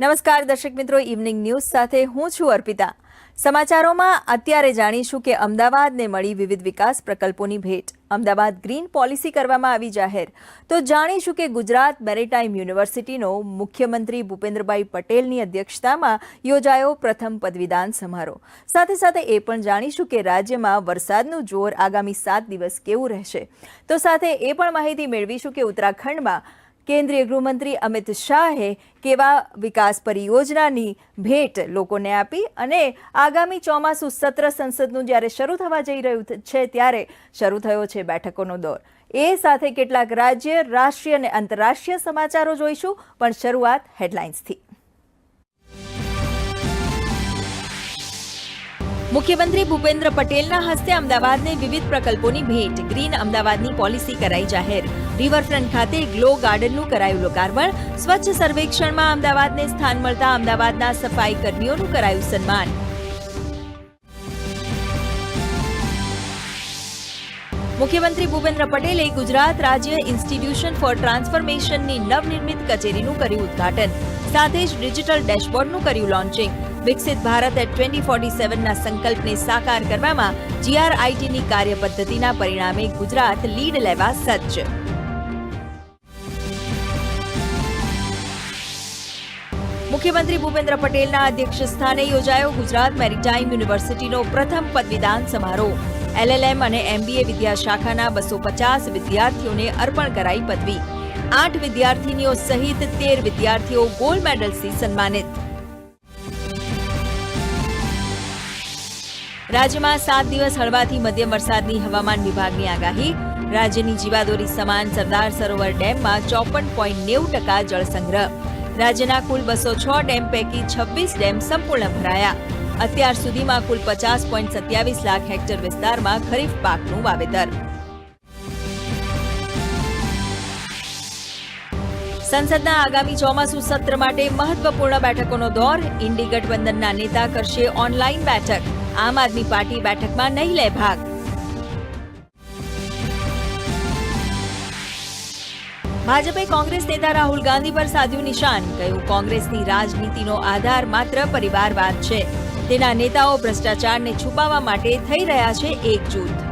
નમસ્કાર દર્શક મિત્રો ઇવનિંગ ન્યૂઝ સાથે હું છું અર્પિતા. સમાચારોમાં અત્યારે જાણીશું કે અમદાવાદને મળી વિવિધ વિકાસ પ્રકલ્પોની ભેટ. અમદાવાદ ગ્રીન પોલિસી કરવામાં આવી જાહેર. તો જાણીશું કે ગુજરાત મેરીટાઈમ યુનિવર્સિટીનો મુખ્યમંત્રી ભૂપેન્દ્રભાઈ પટેલની અધ્યક્ષતામાં યોજાયો પ્રથમ પદવીદાન સમારોહ. સાથે સાથે એ પણ જાણીશું કે રાજ્યમાં વરસાદનું જોર આગામી સાત દિવસ કેવું રહેશે. તો સાથે એ પણ માહિતી મેળવીશું કે ઉત્તરાખંડમાં કેન્દ્રીય ગૃહમંત્રી અમિત શાહે કેવા વિકાસ પરિયોજનાની ભેટ લોકોને આપી અને આગામી ચોમાસું સત્ર સંસદનું જ્યારે શરૂ થવા જઈ રહ્યું છે ત્યારે શરૂ થયો છે બેઠકોનો દોર. એ સાથે કેટલાક રાજ્ય, રાષ્ટ્રીય અને આંતરરાષ્ટ્રીય સમાચારો જોઈશું, પણ શરૂઆત હેડલાઇન્સથી. મુખ્યમંત્રી ભૂપેન્દ્ર પટેલના હસ્તે અમદાવાદને વિવિધ પ્રકલ્પોની ભેટ. ગ્રીન અમદાવાદની પોલિસી કરાઈ જાહેર. રિવરફ્રન્ટ ખાતે ગ્લો ગાર્ડનનું કરાયું લોકાર્પણ. સ્વચ્છ સર્વેક્ષણમાં અમદાવાદને સ્થાન મળતા અમદાવાદના સફાઈ કર્મીઓનું કરાયું સન્માન. મુખ્યમંત્રી ભૂપેન્દ્ર પટેલે ગુજરાત રાજ્ય ઇન્સ્ટિટ્યુશન ફોર ટ્રાન્સફોર્મેશનની નવનિર્મિત કચેરીનું કર્યું ઉદ્ઘાટન. સાથે જ ડિજિટલ ડેશબોર્ડનું કર્યું લોન્ચિંગ. વિકસિત ભારત એટ ટ્વેન્ટી ફોર્ટી સેવનના સંકલ્પને સાકાર કરવામાં જીઆરઆઈટીની કાર્યપદ્ધતિના પરિણામે ગુજરાત લીડ લેવા સજ્જ. મુખ્યમંત્રી ભૂપેન્દ્ર પટેલના અધ્યક્ષ સ્થાને યોજાયો ગુજરાત મેરીટાઈમ યુનિવર્સિટીનો પ્રથમ પદવીદાન સમારોહ. એલએલએમ અને એમબીએ વિદ્યાશાખાના બસો પચાસ વિદ્યાર્થીઓને અર્પણ કરાઈ પદવી. આઠ વિદ્યાર્થીનીઓ સહિત તેર વિદ્યાર્થીઓ ગોલ્ડ મેડલથી સન્માનિત. રાજ્યમાં સાત દિવસ હળવાથી મધ્યમ વરસાદની હવામાન વિભાગની આગાહી. રાજ્યની જીવાદોરી સમાન સરદાર સરોવર ડેમમાં ચોપન પોઈન્ટ નેવું ટકા જળસંગ્રહ. રાજ્યના કુલ બસો છ ડેમ પૈકી છવ્વીસ ડેમ સંપૂર્ણ ભરાયા. અત્યાર સુધીમાં કુલ પચાસ પોઈન્ટ સત્યાવીસ લાખ હેક્ટર વિસ્તારમાં ખરીફ પાકનું વાવેતર. સંસદના આગામી ચોમાસુ સત્ર માટે મહત્વપૂર્ણ બેઠકોનો દોર. ઇન્ડી ગઠબંધનના નેતા કરશે ઓનલાઈન બેઠક. આમ આદમી પાર્ટી બેઠકમાં નહીં લે ભાગ. ભાજપે કોંગ્રેસ નેતા રાહુલ ગાંધી પર સાધ્યું નિશાન. કહ્યું, કોંગ્રેસની રાજનીતિનો આધાર માત્ર પરિવારવાદ છે. તેના નેતાઓ ભ્રષ્ટાચારને છુપાવવા માટે થઈ રહ્યા છે એકજૂથ.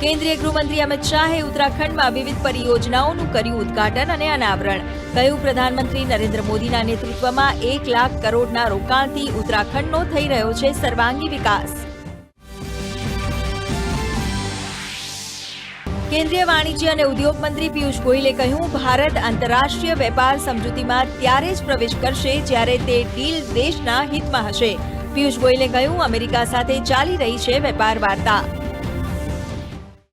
કેન્દ્રીય ગૃહમંત્રી અમિત શાહે ઉત્તરાખંડમાં વિવિધ પરિયોજનાઓનું કર્યું ઉદ્ઘાટન અને અનાવરણ. કહ્યું, પ્રધાનમંત્રી નરેન્દ્ર મોદીના નેતૃત્વમાં એક લાખ કરોડના રોકાણથી ઉત્તરાખંડનો થઈ રહ્યો છે સર્વાંગી વિકાસ. કેન્દ્રીય વાણિજ્ય અને ઉદ્યોગ મંત્રી પિયુષ ગોયલે કહ્યું, ભારત આંતરરાષ્ટ્રીય વેપાર સમજૂતીમાં ત્યારે જ પ્રવેશ કરશે જ્યારે તે ડીલ દેશના હિતમાં હશે. પિયુષ ગોયલે કહ્યું, અમેરિકા સાથે ચાલી રહી છે વેપાર વાર્તા.